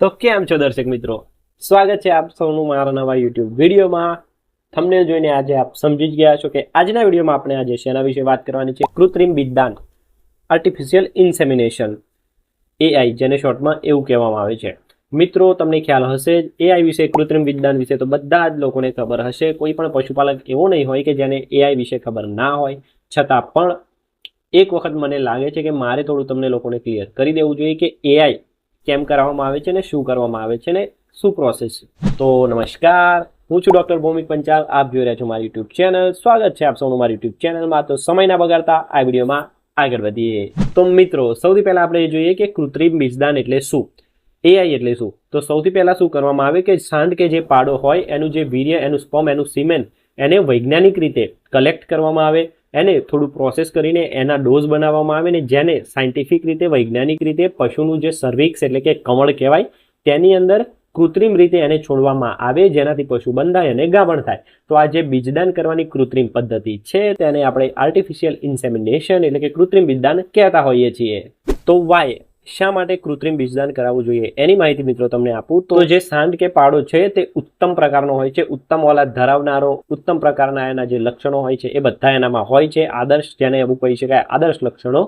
તો કેમ છો દર્શક મિત્રો? સ્વાગત છે આપ સૌનું મારા નવા યુટ્યુબ વિડીયોમાં. તમને જોઈને આજે આપ સમજી જ ગયા છો કે આજના વિડીયોમાં આપણે આજે શેના વિશે વાત કરવાની છે? કૃત્રિમ વિજ્ઞાન આર્ટિફિશિયલ ઇન્સેમિનેશન એઆઈ જેને શોર્ટમાં એવું કહેવામાં આવે છે. મિત્રો, તમને ખ્યાલ હશે એઆઈ વિશે, કૃત્રિમ વિજ્ઞાન વિશે તો બધા જ લોકોને ખબર હશે. કોઈ પણ પશુપાલક એવો નહીં હોય કે જેને એઆઈ વિશે ખબર ના હોય. છતાં પણ એક વખત મને લાગે છે કે મારે થોડું તમને લોકોને ક્લિયર કરી દેવું જોઈએ કે એઆઈ કેમ કરવામાં આવે છે ને શું કરવામાં આવે છે ને શું પ્રોસેસ છે? તો નમસ્કાર, હું છું ડૉક્ટર ભૌમિક પંચાલ, આપ જોઈ રહ્યા છો મારી યુટ્યુબ ચેનલ સ્વાગત છે આપ સૌનું મારી યુટ્યુબ ચેનલમાં તો સમય ના બગાડતા આ વિડીયોમાં આગળ વધીએ. તો મિત્રો, સૌથી પહેલાં આપણે એ જોઈએ કે કૃત્રિમ બીજદાન એટલે શું? એઆઈ એટલે શું? તો સૌથી પહેલાં શું કરવામાં આવે કે સાંડ કે જે પાડો હોય, એનું જે વીર્ય, એનું સ્પમ, એનું સિમેન એને વૈજ્ઞાનિક રીતે કલેક્ટ કરવામાં આવે. એને થોડું પ્રોસેસ કરીને એના ડોઝ બનાવવામાં આવે ને, જેને સાયન્ટિફિક રીતે, વૈજ્ઞાનિક રીતે, પશુનું જે સર્વિક્સ એટલે કે કમળ કહેવાય, તેની અંદર કૃત્રિમ રીતે એને છોડવામાં આવે, જેનાથી પશુ બંધાય અને ગાભણ થાય. તો આ જે બીજદાન કરવાની કૃત્રિમ પદ્ધતિ છે, તેને આપણે આર્ટિફિશિયલ ઇન્સેમિનેશન એટલે કે કૃત્રિમ બીજદાન કહેતા હોઈએ છીએ. તો વાય શા માટે કૃત્રિમ બીજદાન કરાવવું જોઈએ? એની માહિતી મિત્રો તમને આપું. તો જે સાંડ કે પાડો છે, તે ઉત્તમ પ્રકારનો હોય છે. ઉત્તમ ઓલાદ ધરાવનારો, ઉત્તમ પ્રકારના એના જે લક્ષણો હોય છે, એ બધા એનામાં હોય છે. આદર્શ જેને એવું કહી શકાય, આદર્શ લક્ષણો.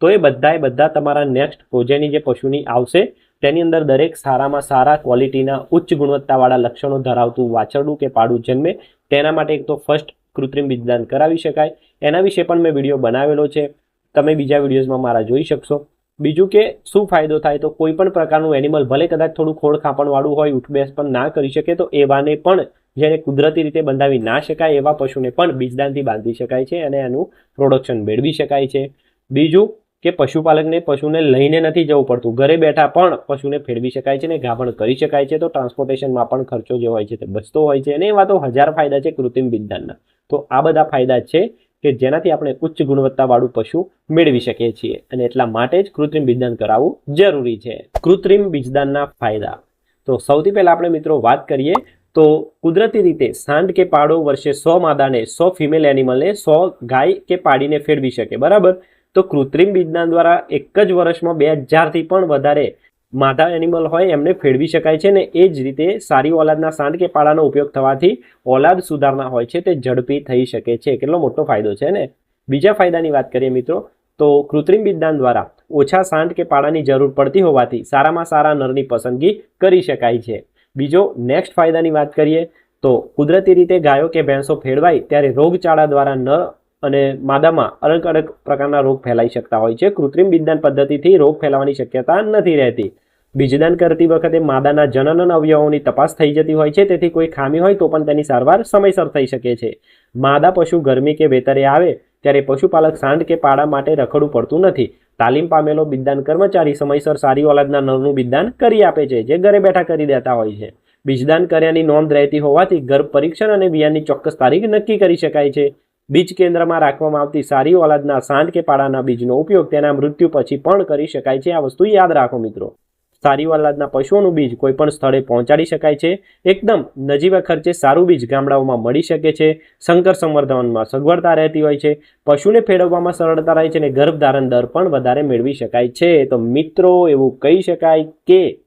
તો એ બધાએ બધા તમારા નેક્સ્ટ પ્રોજેની જે પશુની આવશે, તેની અંદર દરેક સારામાં સારા ક્વોલિટીના ઉચ્ચ ગુણવત્તાવાળા લક્ષણો ધરાવતું વાછરડું કે પાડું જન્મે, તેના માટે એક તો ફર્સ્ટ કૃત્રિમ બીજદાન કરાવી શકાય. એના વિશે પણ મેં વીડિયો બનાવેલો છે. તમે બીજા વિડીયોઝમાં મારા જોઈ શકશો. બીજું કે શું ફાયદો થાય તો કોઈ પણ પ્રકારનું એનિમલ ભલે કદાચ થોડું ખોળ ખાપણવાળું હોય, ઉઠબેસ પણ ના કરી શકે તો એવાને પણ જેને કુદરતી રીતે બંધાવી ના શકાય એવા પશુને પણ બીજદાનથી બાંધી શકાય છે અને એનું પ્રોડક્શન મેળવી શકાય છે. બીજું કે પશુપાલકને પશુને લઈને નથી જવું પડતું. ઘરે બેઠા પણ પશુને ફેરવી શકાય છે ને ગાભણ કરી શકાય છે તો ટ્રાન્સપોર્ટેશનમાં પણ ખર્ચો જે હોય છે તે બચતો હોય છે અને એવા તો હજાર ફાયદા છે કૃત્રિમ બીજદાનના તો આ બધા ફાયદા છે કે જેનાથી આપણે ઉચ્ચ ગુણવત્તાવાળું પશુ મેળવી શકીએ છીએ. અને એટલા માટે જ કૃત્રિમ બીજદાન કરાવવું જરૂરી છે. કૃત્રિમ બીજદાનના ફાયદા. તો સૌથી પહેલા આપણે મિત્રો વાત કરીએ તો કુદરતી રીતે સાંઢ કે પાડો વર્ષે સો માદાને સો ફિમેલ એનિમલને સો ગાય કે પાડીને ફેરવી શકે. બરાબર? તો કૃત્રિમ બીજદાન દ્વારા એક જ વર્ષમાં બે હજારથી પણ વધારે માદા એનિમલ હોય, એમને ફેરવી શકાય છે ને એ જ રીતે સારી ઓલાદના સાંડ કે પાડાનો ઉપયોગ થવાથી ઓલાદ સુધારણા હોય છે તે ઝડપી થઈ શકે છે. કેટલો મોટો ફાયદો છે ને? બીજા ફાયદાની વાત કરીએ મિત્રો, તો કૃત્રિમ વિજ્ઞાન દ્વારા ઓછા સાંડ કે પાડાની જરૂર પડતી હોવાથી સારામાં સારા નરની પસંદગી કરી શકાય છે. બીજો નેક્સ્ટ ફાયદાની વાત કરીએ, તો કુદરતી રીતે ગાયો કે ભેંસો ફેરવાય ત્યારે રોગચાળા દ્વારા નર અને માદામાં અલગ અલગ પ્રકારના રોગ ફેલાઈ શકતા હોય છે. કૃત્રિમ બીજદાન પદ્ધતિથી રોગ ફેલાવાની શક્યતા નથી રહેતી. બીજદાન કરતી વખતે માદાના જનન અવયવોની તપાસ થઈ જતી હોય છે. તેથી કોઈ ખામી હોય તો પણ તેની સારવાર સમયસર થઈ શકે છે. માદા પશુ ગરમી કે વેતરે આવે ત્યારે પશુપાલક સાંડ કે પાડા માટે રખડવું પડતું નથી. તાલીમ પામેલો બીજદાન કર્મચારી સમયસર સારી ઓલાદના નરનું બીજદાન કરી આપે છે, જે ઘરે બેઠા કરી દેતા હોય છે. બીજદાન કર્યાની નોંધ રહેતી હોવાથી ગર્ભ પરીક્ષણ અને બિયાની ચોક્કસ તારીખ નક્કી કરી શકાય છે. બીજ કેન્દ્રમાં રાખવામાં આવતી સારી ઓલાદના સાંડ કે પાડાના બીજનો ઉપયોગ તેના મૃત્યુ પછી પણ કરી શકાય છે. આ વસ્તુ યાદ રાખો મિત્રો. સારી ઓલાદના પશુઓનું બીજ કોઈપણ સ્થળે પહોંચાડી શકાય છે. એકદમ નજીવા ખર્ચે સારું બીજ ગામડાઓમાં મળી શકે છે. સંકર સંવર્ધનમાં સગવડતા રહેતી હોય છે. પશુને ફેરવવામાં સરળતા રહે છે અને ગર્ભધારણ દર પણ વધારે મેળવી શકાય છે. તો મિત્રો, એવું કહી શકાય કે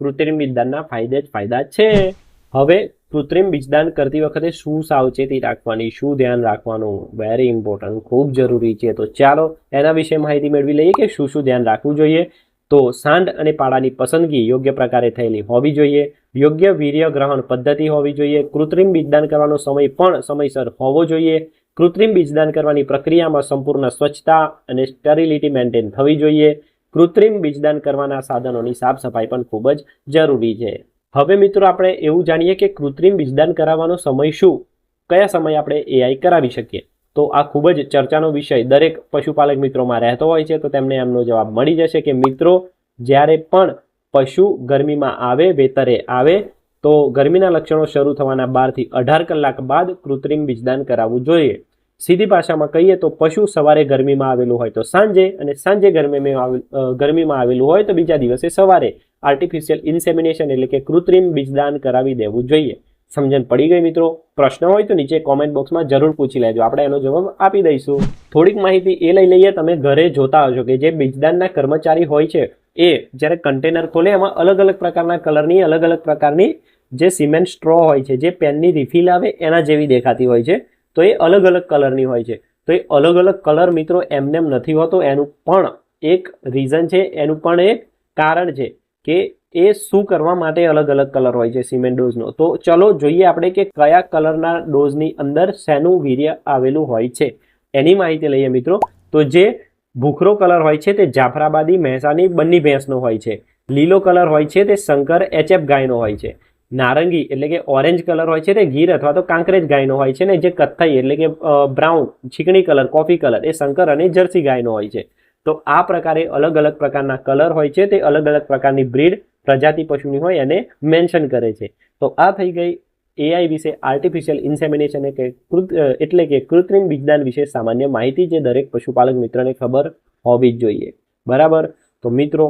કૃત્રિમ વિદ્યાના ફાયદે જ ફાયદા છે. હવે કૃત્રિમ બીજદાન કરતી વખતે શું સાવચેતી રાખવાની, શું ધ્યાન રાખવાનું? વેરી ઇમ્પોર્ટન્ટ ખૂબ જરૂરી છે. તો ચાલો એના વિશે માહિતી મેળવી લઈએ કે શું શું ધ્યાન રાખવું જોઈએ. તો સાંડ અને પાડાની પસંદગી યોગ્ય પ્રકારે થયેલી હોવી જોઈએ. યોગ્ય વીર્ય ગ્રહણ પદ્ધતિ હોવી જોઈએ. કૃત્રિમ બીજદાન કરવાનો સમય પણ સમયસર હોવો જોઈએ. કૃત્રિમ બીજદાન કરવાની પ્રક્રિયામાં સંપૂર્ણ સ્વચ્છતા અને સ્ટેરિલિટી મેન્ટેન થવી જોઈએ. કૃત્રિમ બીજદાન કરવાના સાધનોની સાફ સફાઈ પણ ખૂબ જ જરૂરી છે. હવે મિત્રો આપણે એવું જાણીએ કે કૃત્રિમ બીજદાન કરાવવાનો સમય શું? કયા સમયે આપણે એઆઈ કરાવી શકીએ? તો આ ખૂબ જ ચર્ચાનો વિષય. દરેક પશુપાલક મિત્રોમાં રહેતો હોય છે, તો તેમને એમનો જવાબ મળી જશે કે મિત્રો, જ્યારે પણ પશુ ગરમીમાં આવે, વેતરે આવે, તો ગરમીના લક્ષણો શરૂ થવાના બારથી અઢાર કલાક બાદ કૃત્રિમ બીજદાન કરાવવું જોઈએ. સીધી ભાષામાં કહીએ તો પશુ સવારે ગરમીમાં આવેલું હોય તો સાંજે, અને સાંજે ગરમીમાં ગરમીમાં આવેલું હોય તો બીજા દિવસે સવારે. આર્ટિફિશિયલ ઇન્સેમિનેશન એટલે કે કૃત્રિમ બીજદાન કરાવી દેવું જોઈએ. સમજણ પડી ગઈ મિત્રો? પ્રશ્ન હોય તો નીચે કોમેન્ટ બોક્સમાં જરૂર પૂછી લેજો. આપણે એનો જવાબ આપી દઈશું. થોડીક માહિતી એ લઈ લઈએ, તમે ઘરે જોતા હશો કે જે બીજદાનના કર્મચારી હોય છે, એ જ્યારે કન્ટેનર ખોલે, એમાં અલગ અલગ પ્રકારના કલરની, અલગ અલગ પ્રકારની જે સિમેન્ટ સ્ટ્રો હોય છે, જે પેનની રિફિલ આવે, એના જેવી દેખાતી હોય છે. તો એ અલગ અલગ કલરની હોય છે. તો એ અલગ અલગ કલર મિત્રો એમનેમ નથી હોતો. એનું પણ એક રીઝન છે. એનું પણ એક કારણ છે. કે એ શું કરવા માટે અલગ અલગ કલર હોય છે સિમેન્ટ ડોઝનો. તો ચલો જોઈએ આપણે કે કયા કલરના ડોઝની અંદર શેનું વીર્ય આવેલું હોય છે. એની માહિતી લઈએ મિત્રો. તો જે ભૂખરો કલર હોય છે તે જાફરાબાદી મહેસાની બંની ભેંસનો હોય છે. લીલો કલર હોય છે તે શંકર, એચએફ ગાયનો હોય છે. નારંગી એટલે કે ઓરેન્જ કલર હોય છે તે ગીર અથવા તો કાંકરેજ ગાયનો હોય છે ને જે કથ્થઈ એટલે કે બ્રાઉન, છીકણી કલર, કોફી કલર એ શંકર અને જર્સી ગાયનો હોય છે. તો આ પ્રકારે અલગ અલગ પ્રકારના કલર હોય છે, તે અલગ અલગ પ્રકારની બ્રીડ પ્રજાતિ પશુની હોય એને મેન્શન કરે છે. તો આ થઈ ગઈ એઆઈ વિશે આર્ટિફિશિયલ ઇન્સેમિનેશન કે એટલે કે કૃત્રિમ વિજ્ઞાન વિશે સામાન્ય માહિતી જે દરેક પશુપાલક મિત્રને ખબર હોવી જ જોઈએ. બરાબર? તો મિત્રો,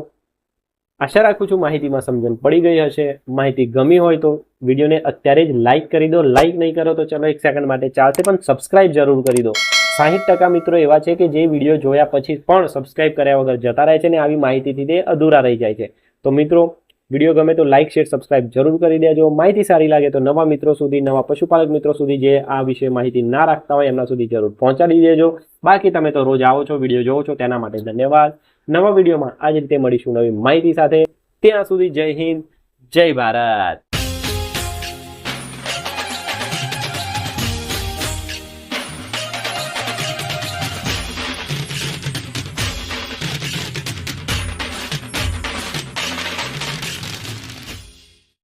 આશા રાખું છું માહિતીમાં સમજણ પડી ગઈ હશે. માહિતી ગમી હોય તો વિડીયોને અત્યારે જ લાઇક કરી દો. લાઇક નહીં કરો તો ચલો એક સેકન્ડ માટે ચાલશે, પણ સબસ્ક્રાઇબ જરૂર કરી દો. સાહીઠ ટકા મિત્રો એવા છે કે જે વીડિયો જોયા પછી પણ સબસ્ક્રાઇબ કર્યા વગર જતા રહે છે ને આવી માહિતીથી તે અધૂરા રહી જાય છે. તો મિત્રો વીડિયો ગમે તો લાઇક શેર સબસ્ક્રાઇબ જરૂર કરી દેજો. માહિતી સારી લાગે તો નવા મિત્રો સુધી, નવા પશુપાલક મિત્રો સુધી જે આ વિશે માહિતી ના રાખતા હોય એમના સુધી જરૂર પહોંચાડી દેજો. બાકી તમે તો રોજ આવો છો વીડિયો જોવો છો, તેના માટે ધન્યવાદ. નવા વિડીયોમાં આ જ રીતે મળીશું નવી માહિતી સાથે. ત્યાં સુધી જય હિન્દ, જય ભારત.